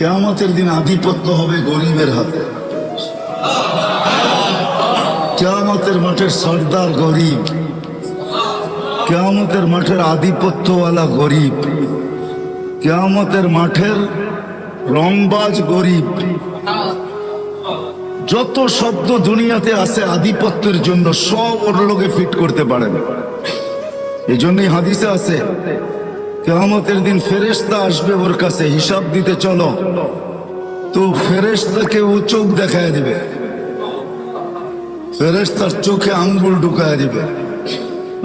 কেয়ামতের দিন আধিপত্য হবে গরিবের হাতে। কেয়ামতের মাঠের সর্দার গরিব। কেয়ামতের মাঠের আধিপত্যওয়ালা গরিব। কেয়ামতের মাঠের রংবাজ গরিব। যত শব্দ দুনিয়াতে আছে আধিপত্যের জন্য সব ওর লোকে ফিট করতে পারেন। এই জন্যই হাদিসে আছে কেয়ামতের দিন ফেরেশতা আসবে ওর কাছে, হিসাব দিতে চলো। তো ফেরেশতাকে ও চোখ দেখায় দিবে। ফেরেশতার চোখে আঙ্গুল ঢুকায় দিবে।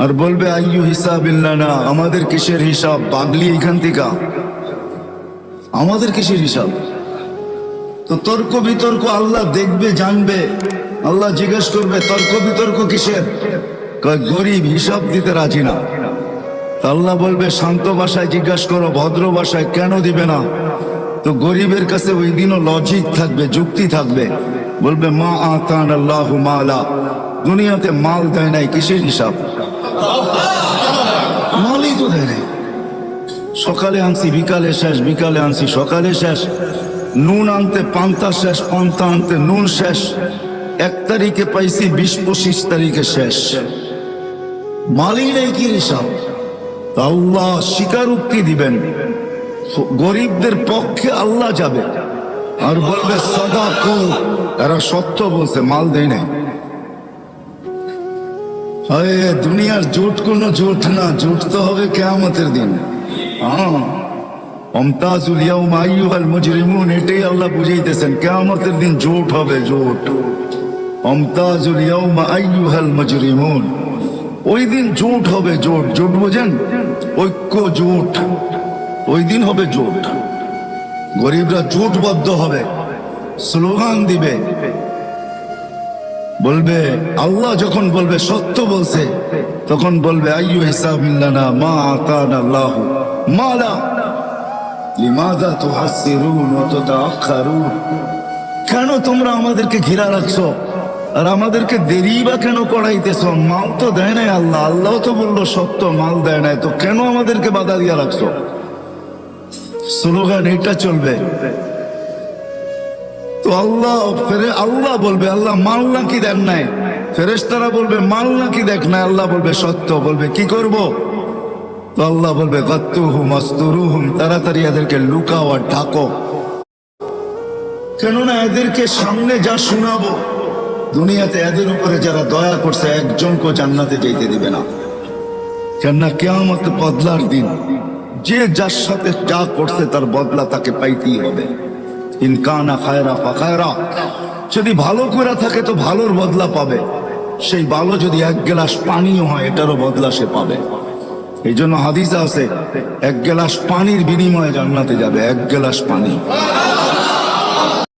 আর বলবে, আইয়ু হিসাব না আমাদের কিসের হিসাব? বাগলি এখান থেকে। আমাদের কিসের হিসাব? তো তর্ক বিতর্ক আল্লাহ দেখবে, জানবে। আল্লাহ জিজ্ঞেস করবে, তর্ক বিতর্ক কিসের? গরিব, হিসাব দিতে রাজি না। আল্লাহ বলবে, শান্ত ভাষায় জিজ্ঞাসা করো, ভদ্র ভাষায় কেন দিবে না? তো গরিবের কাছে ওই দিনও লজিক থাকবে, যুক্তি থাকবে। বলবে, মা আতান আল্লাহ মালা। দুনিয়াতে মাল দেয় নাই, কিসের হিসাব? মালই তো দেয় নাই। সকালে আনছি, বিকালে শেষ, বিকালে আনছি, সকালে শেষ। নুন আনতে পান্তা শেষ, পান্তা আনতে নুন শেষ। এক তারিখে পাইছি, বিশ পঁচিশ তারিখে শেষ। মালই নেই, কি হিসাব? আল্লাহ স্বীকারোক্তি দিবেন। গরিবদের পক্ষে আল্লাহ যাবে। আর বলবে সদা কো এরা সত্য বলছে, মাল দেয় নাই। দুনিয়ার জোট কোনো জোট না, জোট তো হবে কেয়ামতের দিন। হ্যাঁ অমতাজুল ইয়াউম আইয়ুহাল মুজরিমুন, এটাই আল্লাহ বুঝাইতেছেন, কেয়ামতের দিন জোট হবে, জোট। অমতাজুল ইয়াউম আইয়ুহাল মুজরিমুন, ওই দিন জোট হবে, জোট। জোট বোঝেন? ঐক্য জোট ওই দিন হবে জোট। গরিবরা জোটবদ্ধ হবে। স্লোগান দিবে। বলবে, আল্লাহ যখন বলবে, সত্য বলছে, তখন বলবে, আইয়ু হিসাবিল্লানা মা আতান আল্লাহ মালা। লিমাদা তুহাসসিরুন ওয়া তুতাআখারুন। কেন তোমরা আমাদেরকে ঘিরা রাখছো? আর আমাদেরকে দেরি বা কেন করাইতেছো? মাল তো দেয় নাই আল্লাহ। আল্লাহ তো বলল, সত্য, মাল দেয় নাই। তো কেন আমাদেরকে বাধা দিয়া রাখছো? স্লোগান, এটা চলবে। তো আল্লাহ, ফেরে আল্লাহ বলবে, আল্লাহ মাল নাকি দেন নাই? ফেরেশতারা বলবে, মাল নাকি দেখ না আল্লাহ বলবে, সত্য। বলবে, কি করব? তো আল্লাহ বলবে, গত্তুহুম আস্তুরুহুম তাড়াতাড়ি এদেরকে লুকাও আর ঢাকো কেননা এদেরকে সামনে যা শোনাবো দুনিয়াতে এদের উপরে যারা দয়া করছে একজনকে জান্নাতে যেতে দিবে না। কেননা কেয়ামত বদলার দিন, যে যার সাথে যা করছে, তার বদলা তাকে পাইতেই হবে। ইনকানা খায়রা ফাখায়রা যদি ভালো করে থাকে, তো ভালোর বদলা পাবে। সেই ভালো যদি এক গ্লাস পানিও হয়, এটারও বদলা সে পাবে। এই জন্য হাদিসা আছে, এক গ্লাস পানির বিনিময়ে জান্নাতে যাবে, এক গ্লাস পানি।